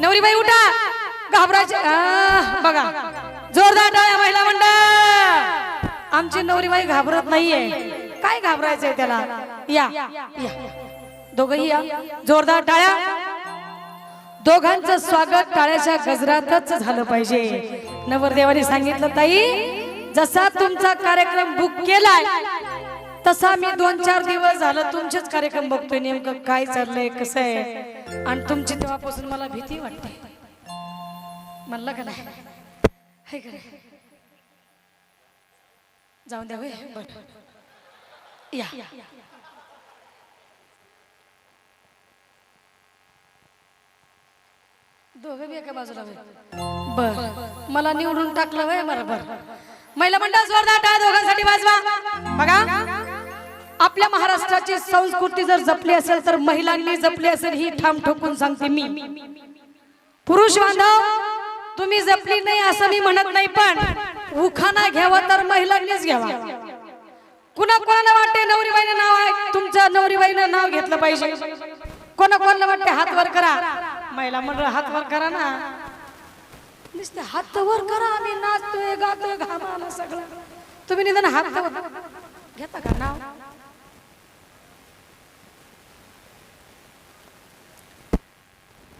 नवरीबाई उठा. घाबरायचे. बघा. जोरदार टाळ्या महिला मंडळ. आमची नवरीबाई घाबरत नाहीये. काय घाबरायचंय त्याला? या. या. दोघही या. जोरदार टाळ्या. दोघांचं स्वागत टाळ्याच्या गजरातच झालं पाहिजे. नवरदेवाने सांगितलं ताई जसा तुमचा कार्यक्रम बुक केलाय तसा मी दोन चार दिवस झालं तुमचेच कार्यक्रम बघतोय. नेमकं काय चाललंय कसं आहे? आणि तुमची तेव्हापासून मला भीती वाटते. म्हणलं का नाही जाऊन द्या होय. बर. या. दोघं बी एका बाजूला बर. मला निवडून टाकलं वय बरोबर महिला मंडळ जोरदार टाळ्या दोघांसाठी वाजवा. बघा. आपल्या महाराष्ट्राची संस्कृती जर जपली असेल तर महिलांनी जपली असेल ही ठाम ठोकून सांगते मी. पुरुष बांधव तुम्ही जपली नाही असं मी म्हणत नाही पण उखाना घ्यावा तर महिलांनीच घ्यावा. कुणा कोणाला वाटते नवरीबाईने नाव आहे तुमचं नवरीबाईनं नाव घेतलं पाहिजे. कोणा कोणाला वाटते हात वर करा. महिला मंडळ हात वर करा ना. नुसते हात वर करा आम्ही नाचतोय गातोय घामाला सगळं. तुम्ही निदान हात वर घेता का नाव?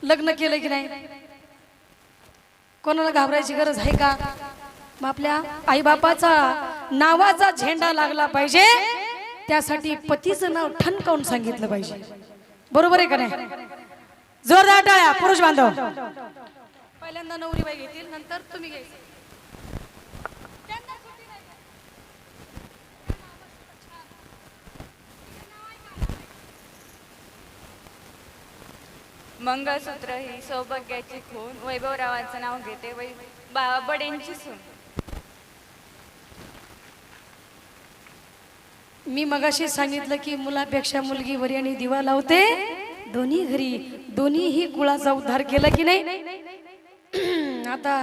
लग्न केलं की नाही? कोणाला घाबरायची गरज आहे का? मग आपल्या आईबापाचा नावाचा झेंडा लागला पाहिजे. त्यासाठी पतीचं नाव ठणकावून सांगितलं पाहिजे. बरोबर आहे का नाही? जोरदार टाळ्या पुरुष बांधव. पहिल्यांदा नवरी बाई घेतील नंतर तुम्ही घ्यायचं. मंगळसूत्र ही सौभाग्याची खून. वैभवरावांचं नाव घेते वै बा बडेंची सून. मी मगाशी सांगितलं की मुलापेक्षा मुलगी वरी आणि दिवा लावते. दोन्ही घरी दोन्हीही कुळाचा उद्धार केला की नाही? आता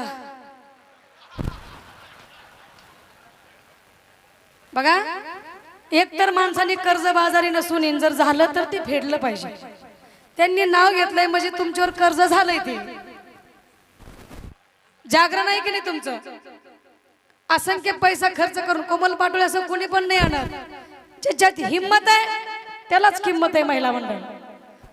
बघा एक तर माणसाने कर्ज बाजारी नसून जर झालं तर ते फेडलं पाहिजे. त्यांनी नाव घेतलंय म्हणजे तुमच्यावर कर्ज झालंय ते. जागरण आहे की नाही तुमचं? असंख्य पैसा खर्च करून कोमल पाटोळे असं कोणी पण नाही आणत. ज्याच्यात हिंमत आहे त्यालाच किंमत आहे महिला मंडळ.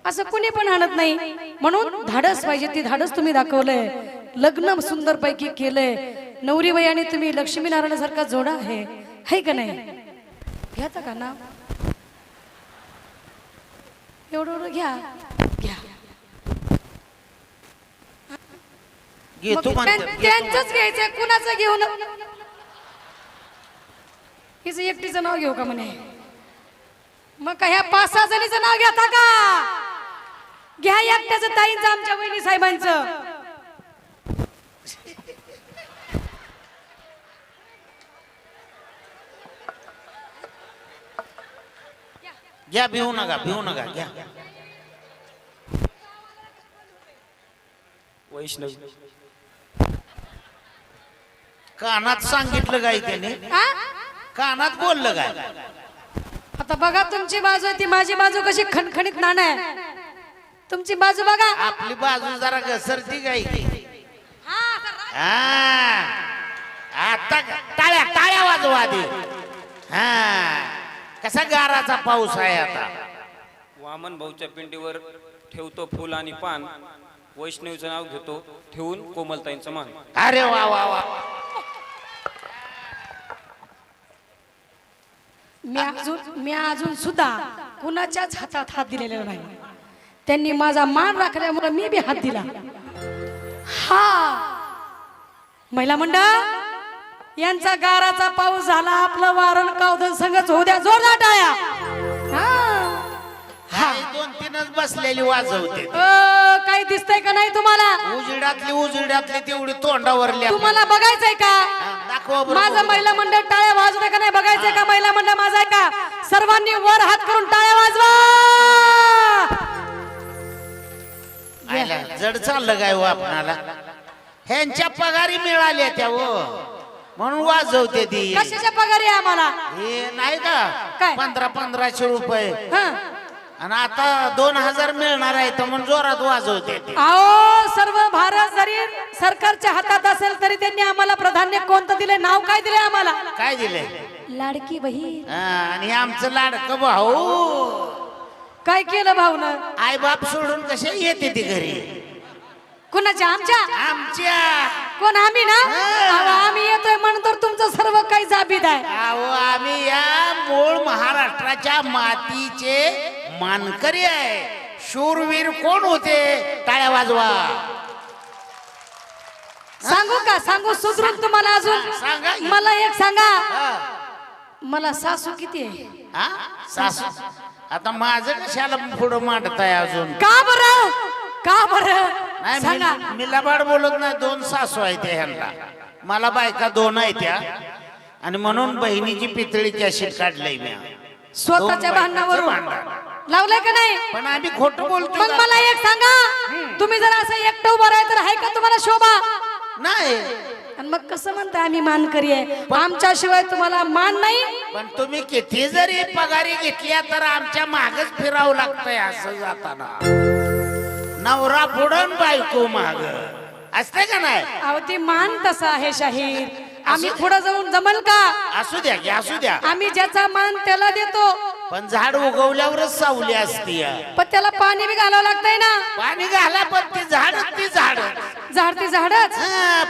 असं कुणी पण आणत नाही. म्हणून धाडस पाहिजे ती धाडस तुम्ही दाखवलंय. लग्न सुंदर पैकी केलंय. नवरी बाई आणि तुम्ही लक्ष्मीनारायणासारखा जोडा आहे. का नाही? घ्याचा का नाव? एवढं एवढं घ्या. घ्या. घेतो मग म्हणते. त्यांचंच घ्यायचंय कुणाचं घेऊ न हिचं एकटीचं नाव घेऊ का म्हणे? मग का ह्या पाच सहा जणीचं नाव घेता का? घ्या एकट्याचं ताईंचं आमच्या वहिनी साहेबांचं. घ्या भिवू नका भिवू नका घ्या. वैष्णव. कानात सांगितलं काय त्याने. आ? कानात बोललं काय आता बघा तुमची बाजू आहे ती माझी बाजू कशी खणखणीत नाणं आहे. तुमची बाजू बघा. आपली बाजू जरा घसरती काय हा. आता टाळ्या टाळ्या वाजवा आधी. हा. कसा गाराचा पाऊस आहे आता? वामन भाऊच्या पिंडीवर ठेवतो फुल आणि पान. वैष्णवीचं नाव घेतो ठेवून कोमलताईंचं मान. अरे वा वा वा. मी अजून मी अजून सुद्धा कुणाच्याच हातात हात दिलेला नाही. त्यांनी माझा मान राखल्यामुळे मी बी हात दिला. हा! महिला मंडळ यांचा गाराचा पाऊस झाला आपलं वारण कावधन संगच द्या जोरदार टाळ्या हाय, दोन तीनच बसलेली वाजवते. अ, काही दिसतंय का नाही तुम्हाला? उजिडातली उजिडातली तेवढी तोंडावरली तुम्हाला बघायचंय का? दाखवा. माझं महिला मंडळ टाळ्या वाजवतंय का नाही? बघायचंय का? महिला मंडळ माझा आहे का सर्वांनी वर हात करून टाळ्या वाजवा. आयला, जड चाललं काय हो आपणाला? ह्यांच्या पगारी मिळाल्या त्या हो. म्हणून वाजवते ती. कशाच्या पगारी आहे आम्हाला? हे नाही काय? का पंधरा पंधराशे रुपये. हं. आणि आता दोन हजार मिळणार आहे तर म्हणून जोरात वाजवते ती. अहो सर्व भारत जरी सरकारच्या हातात असेल तरी त्यांनी आम्हाला प्राधान्य कोणतं दिले नाव काय दिले आम्हाला? काय दिले लाडकी बहीण. आणि हे आमचं लाडकं भाऊ. काय केलं भाऊनं? आई बाप सोडून कसे येते ती घरी? कुणाच्या? आमच्या? आमच्या. कोण आम्ही ना? अहो, आम्ही येतोय म्हणून तर तुमचं सर्व काही जाबीत आहे. अहो आम्ही या मूळ महाराष्ट्राच्या मातीचे मानकरी आहे. शूरवीर कोण होते? टाळ्या वाजवा. सांगू का? सांगू? सुधरून तुम्हाला अजून? सांगा. की. मला एक सांगा. हा. मला सासू किती आहे? हा? सासू. आता माझं कशाला पुढं मांडताय अजून? का बरं? का बरं? नाही सांगा. मी- मी लबाड बोलत नाही दोन सासू आहेत ह्यांना. मला बायका दोन आहेत त्या आणि म्हणून बहिणीची पितळी कॅशिट काढलंय मी. स्वतःच्या दोन भांडणावरून बायकांचं भांडण. लावलंय का नाही? पण आम्ही खोटं बोलतो मग मला एक सांगा. तुम्ही जर असं एकटं उभं राहाय तर आहे का तुम्हाला शोभा? नाही. आणि मग कसं म्हणताय आम्ही मानकरी आहे? आमच्याशिवाय तुम्हाला मान नाही? पण तुम्ही किती जरी पगारी घेतल्या तर आमच्या मागच फिरावं लागतंय असं जाताना. नवरा पुढं बायको माग. असतंय का नाही? अहो ते मान तसा आहे शाहीर. आम्ही पुढे जाऊन जमल का? असू द्या की असू द्या. आम्ही ज्याचा मान त्याला देतो. पण झाड उगवल्यावरच सावली असती. पण त्याला पाणी बी घालावं लागतंय ना. पाणी घाला पण ती झाड ती झाड. झाड ती झाडच.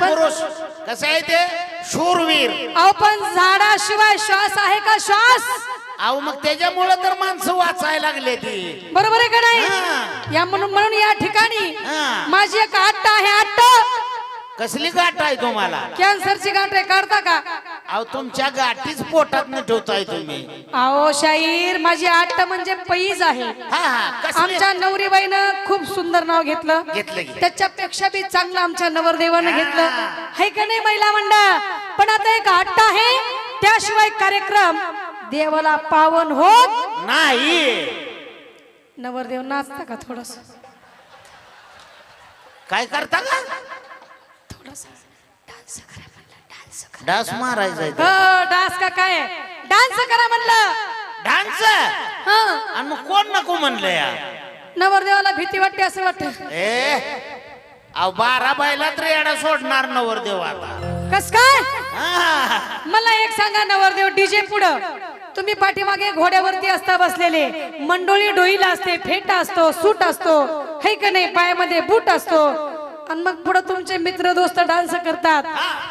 पुरुष. कसं आहे ते? शूरवीर. अहो पण झाडाशिवाय श्वास आहे का श्वास? अहो मग त्याच्यामुळं तर माणसं वाचायला लागले ती. बरोबर आहे का हा. नाही या म्हणून म्हणून या ठिकाणी हा. माझी एक आट्ट आहे आट्ट कसली गाठ आहे तुम्हाला? कॅन्सरची गाठ आहे काढता का? अहो तुमच्या गाठीच पोटात न ठेवताय तुम्ही. अहो शाहीर माझी आट्ट म्हणजे पैज आहे. हा हा कसली? आमच्या नवरीबाईनं खूप सुंदर नाव घेतलं. घेतलं की. त्याच्यापेक्षा बी चांगलं आमच्या नवरदेवानं. घेतलं. आहे का नाही महिला मंडळ? पण आता एक हट्ट आहे त्याशिवाय कार्यक्रम देवाला पावन होत नाही. नवरदेव नाचता का थोडस? काय करता का? थोडस डान्स करा म्हणलं डान्स करा. डास मारायचा हो डान्स का काय? डान्स करा म्हणलं. डान्स? हा. आणि मग कोण नको म्हणलं या? नवरदेवाला भीती वाटते असं वाटत. ए अहो बारा बायला तर येडा सोडणार नवर देव आता. कस काय? हा. मला एक सांगा नवरदेव डीजे पुढं. तुम्ही पाठीमागे घोड्यावरती असता बसलेले. मंडोळी डोईला असते फेटा असतो सूट असतो. है का नाही? पायामध्ये बूट असतो. आणि मग पुढे तुमचे मित्र दोस्त डान्स करतात.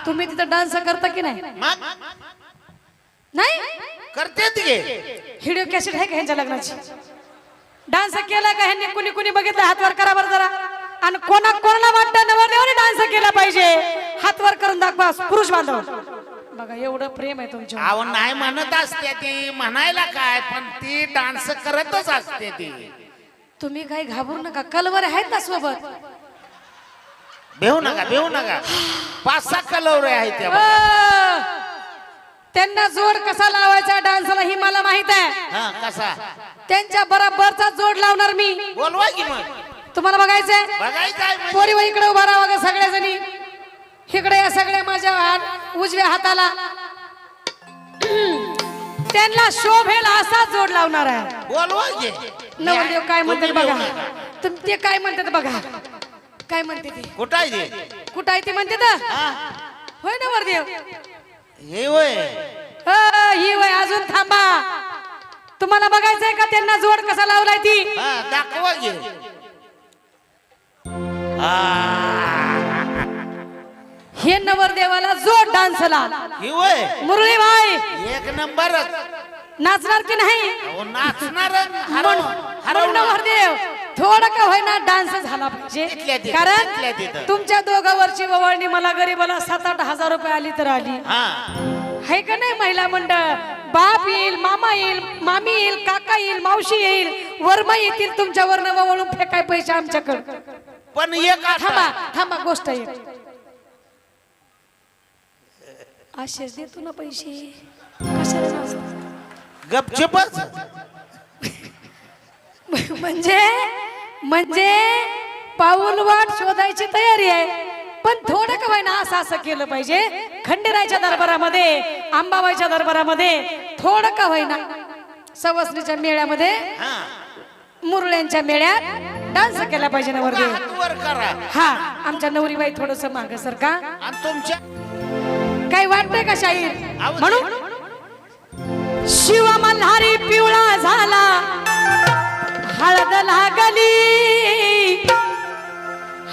तुम्ही तिथं डान्स करता की नाही? नाही? करतेत गे. व्हिडिओ कॅसेट आहे का ह्यांच्या लग्नाची? डान्स केला का ह्यांनी? कुणी कुणी बघितलं? हातवर करा बरं जरा. आणि कोणा कोणाला वाटतं नवरदेवाने डान्स केला पाहिजे? हातवर करून दाखवा पुरुष बांधव. बघा एवढं प्रेम आहे तुमच्या अहो नाही म्हणत असते ती. म्हणायला काय पण ती डान्स करतच असते ती. तुम्ही काही घाबरू नका. कलवर आहेत ना सोबत. भेऊ नका भेऊ नका. पाच सहा कलवरे आहेत त्या बघा. अ, त्यांना जोड कसा लावायचा डान्सला ही मला माहीत आहे. हा कसा? त्यांच्या बरोबरचा जोड लावणार मी. बोलवा की मग. तुम्हाला बघायचंय? बघायचं आहे म्हणजे. पोरी इकडे उभा राहा बघा सगळ्याजणी. इकडे या सगळ्या माझ्या उजव्या हाताला. त्यांना शोभेल असा जोड लावणार आहे. नवरदेव काय म्हणतात बघा. तुम ते काय म्हणतात बघा. काय म्हणते ते? कुठं आहे ते? कुठं आहे ते म्हणते तर? हा? होय नवरदेव हे वय. अ, ही वय अजून थांबा. तुम्हाला बघायचंय का त्यांना जोड कसा लावलाय ती? हा दाखवा हा. नवरदेवाला जोड डान्सला हे वय. मुरली भाई एक नंबरच. नाचणार की नाही? अहो, नाचणार नवरदेव थोडं का होईना डान्स झाला तिथल्या पाहिजे तिथं, कारण तिथं. तुमच्या दोघांवरची ववळणी मला गरीबाला सात आठ हजार रुपये आली तर आली. हा. आहे का नाही महिला मंडळ? बाप येईल मामा येईल मामी येईल काका येईल मावशी येईल. वर्मा येतील तुमच्या वर्ण वळून फेकाय पैसे आमच्याकडे. पण एक थांबा आता थांबा गोष्ट एक. असेच देतो ना पैसे. कशाला? गपचपच. म्हणजे म्हणजे पाऊल वाट शोधायची तयारी आहे. पण थोडं का ना असं असं केलं पाहिजे. खंडेरायच्या दरबारामध्ये अंबाबाईच्या दरबारामध्ये थोडं का होईना. सवसनीच्या मेळ्यामध्ये मुरळ्यांच्या मेळ्यात डान्स केला पाहिजे नवरदेव हात वर करा. हा आमच्या नवरीबाई थोडस माग सर का आणि तुमच्या काही वाटतंय का शाहीर? म्हणून शिव मल्हारी पिवळा झाला. हळद लागली.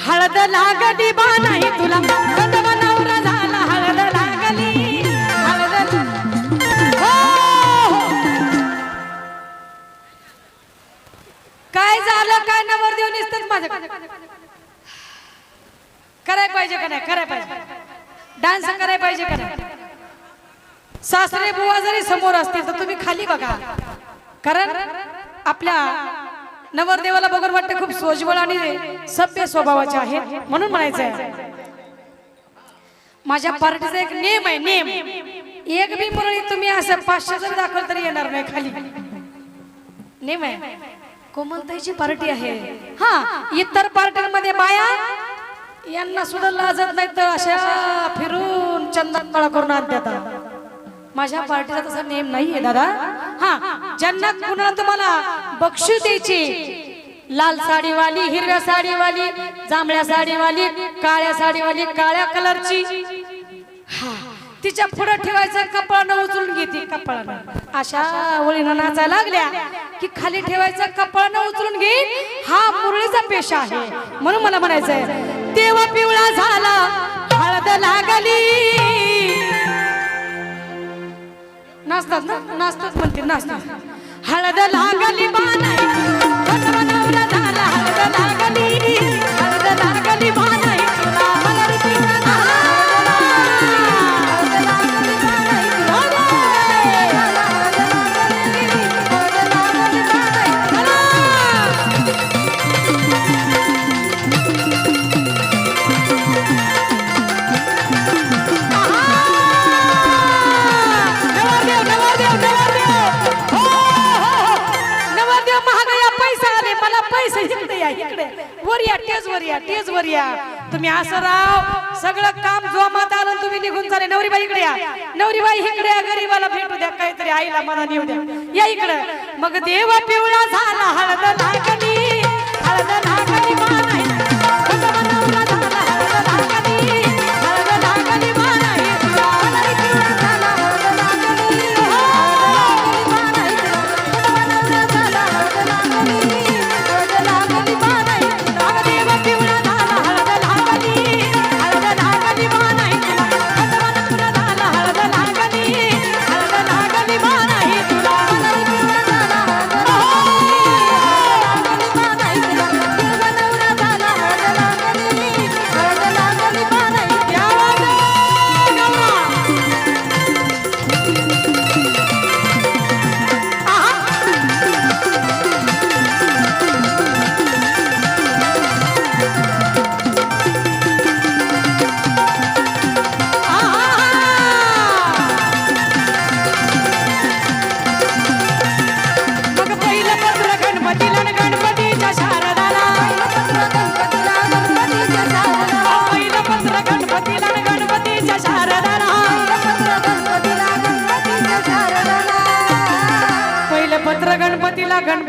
हळद लागली बा नाही तुला. कदम नवरा झाला. हळद लागली. हळद. लाग- हो. काय झालं? काय नवरदेव दिसतात माझं करायला पाहिजे का नाही? करायला पाहिजे. डान्स करायला पाहिजे का सासरे बुवा जरी समोर असतील तर तुम्ही खाली बघा. कारण आपल्या नवरदेवाला बघून वाटतं खूप सोजवळ आणि सभ्य स्वभावाचे आहे म्हणून म्हणायचं आहे माझ्या पार्टीचा एक नेम आहे नेम. एक बी मुरळी तुम्ही असं पाचशे जर दाखल तरी येणार नाही खाली. नेम आहे. कोमलताईची पार्टी आहे. हा इतर पार्ट्यांमध्ये बाया यांना सुद्धा लाजत नाही तर अशा फिरून चंदन तळा करून आणतात माझ्या पार्टीचा तसा नेम नाहीये दादा. हा ज्यांना कुणाला तुम्हाला बक्षीस द्यायची लाल साडीवाली हिरव्या साडीवाली जांभळ्या साडीवाली काळ्या साडीवाली काळ्या कलरची हा तिच्या पुढे ठेवायचं कपाळानं उचलून घेते कपाळानं. अशा ओळीनं नाचायला लागल्या की खाली ठेवायचं कपाळानं उचलून घे हा मुरळीचा पेशा आहे. म्हणून मला म्हणायचंय तेव्हा पिवळा झाला हळद लागली. नाचतात ना? नाचतात म्हणते नाचतात. हळद लागली बाण. झाला हळद लागली. हळद लागली बाण. इकडे वर या टेज वर या टेज वर या. तुम्ही असं राव सगळं काम जोमात आलं तुम्ही निघून चाले नवरीबाई इकडे या. नवरीबाई इकडे या. गरीबाला भेटू द्या. काहीतरी आईला मला नेऊ द्या. या इकडे. मग देव पिवळा झाला. हळद लागली हळद लागली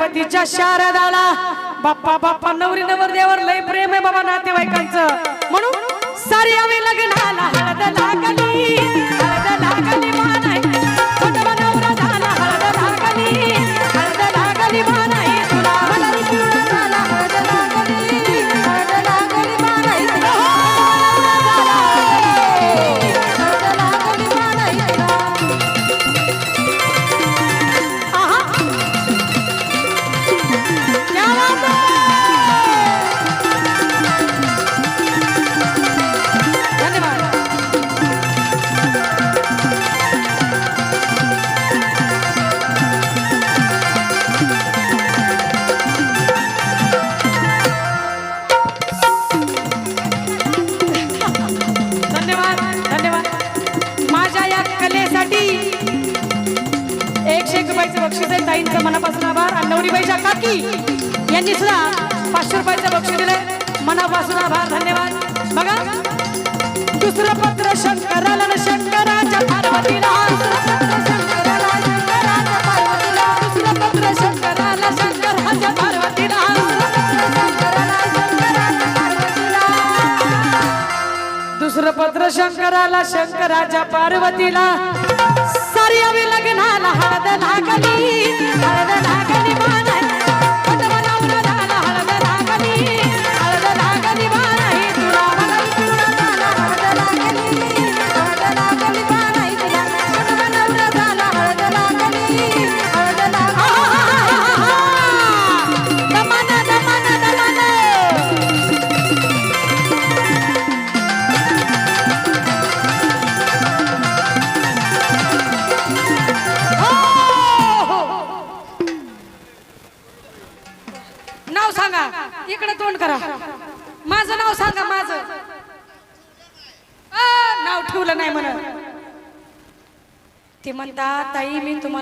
गणपतीच्या शारदाला. बाप्पा बाप्पा नवरी नवरदेवर लय प्रेम आहे बाबा नातेवाईकांचं. म्हणून सारी आम्ही लग्नाला हळद लागली. दुसरं पत्र शंकराला शंकराच्या पार्वतीला. पत्र शंकराला शंकराच्या पार्वतीला. दुसरं लग्नाला हळद लागली हळद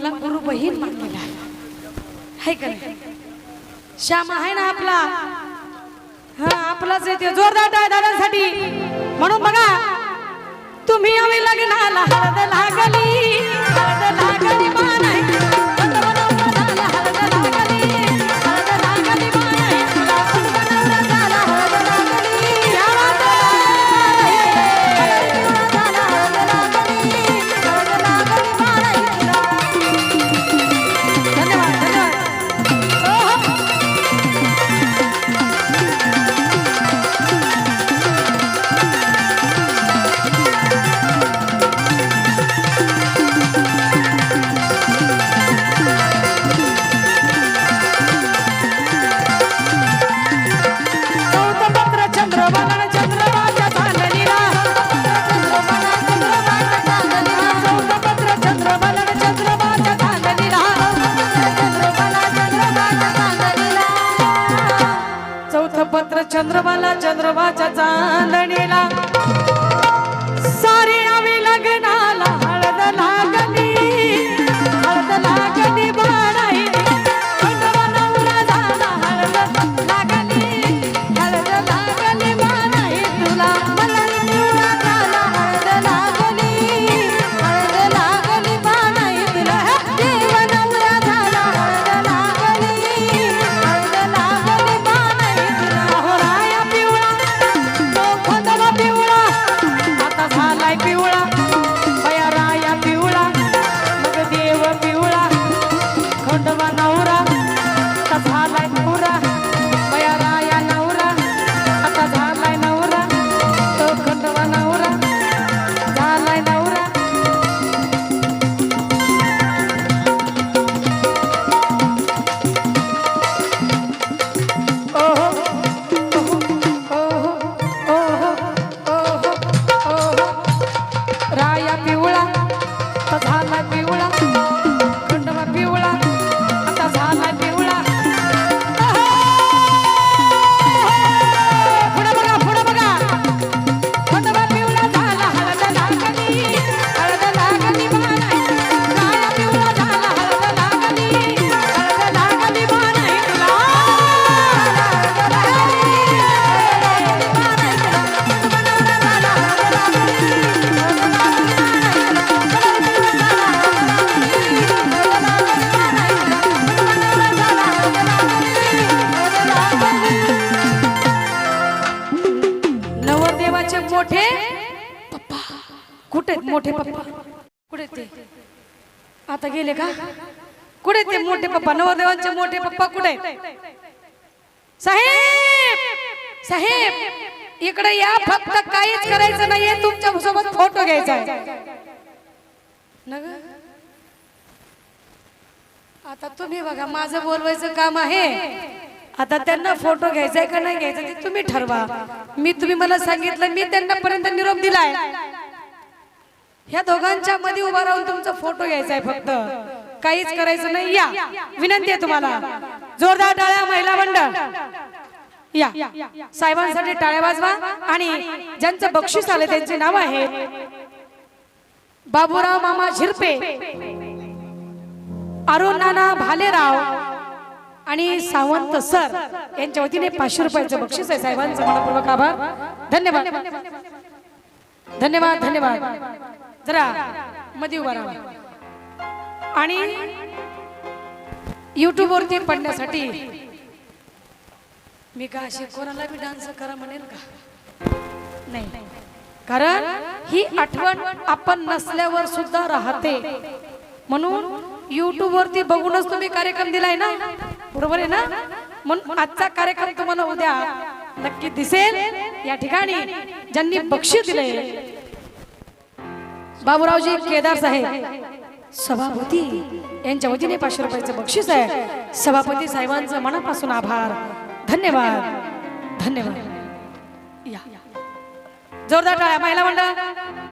मला गुरु बहीण म्हटलेला आहे का नाही? श्याम आहे ना आपला? हा आपलाच येते जोरदार टाळ्या दादांसाठी. म्हणून बघा तुम्ही आम्ही लग्नाला हळद लागली. गेले का? कुठे आहेत ते मोठे पप्पा? नवरदेवांचे मोठे पप्पा कुठे? आहेत? साहेब! साहेब! इकडे या फक्त काहीच करायचं नाहीये. तुमच्यासोबत फोटो घ्यायचा आहे. आता तुम्ही बघा माझं बोलवायचं काम आहे. आता त्यांना फोटो घ्यायचा आहे का नाही घ्यायचा ते तुम्ही ठरवा. मी तुम्ही मला सांगितलं मी त्यांना पर्यंत निरोप दिलाय. ह्या दोघांच्या मध्ये उभा राहून तुमचा फोटो घ्यायचा आहे फक्त. काहीच करायचं नाही. या. विनंती आहे तुम्हाला. जोरदार टाळ्या महिला मंडळ. या. साहेबांसाठी टाळ्या वाजवा आणि ज्यांचं बक्षीस आलं त्यांचे नाव आहे. बाबूराव मामा झिरपे अरुण नाना भालेराव आणि सावंत सर यांच्या वतीने पाचशे रुपयाचं बक्षीस आहे. साहेबांचं मनपूर्वक आभार. धन्यवाद. धन्यवाद. धन्यवाद. जरा मध्ये उभा राहा. आणि युट्यूब वरती पडण्यासाठी मी का अशी कोणाला बी डान्स करा म्हणेल का? नाही. कारण ही आठवण आपण नसल्यावर सुद्धा राहते. म्हणून युट्यूब वरती बघूनच तुम्ही कार्यक्रम दिलाय ना? बरोबर आहे ना? म्हणून आजचा कार्यक्रम तुम्हाला उद्या नक्की दिसेल. या ठिकाणी ज्यांनी बक्षीस दिले बाबूरावजी केदार साहेब सभापती यांच्या वतीने पाचशे रुपयाचं बक्षीस आहे. सभापती साहेबांचं मनापासून आभार. धन्यवाद. धन्यवाद. जोरदार टाळ्या महिला मंडळ.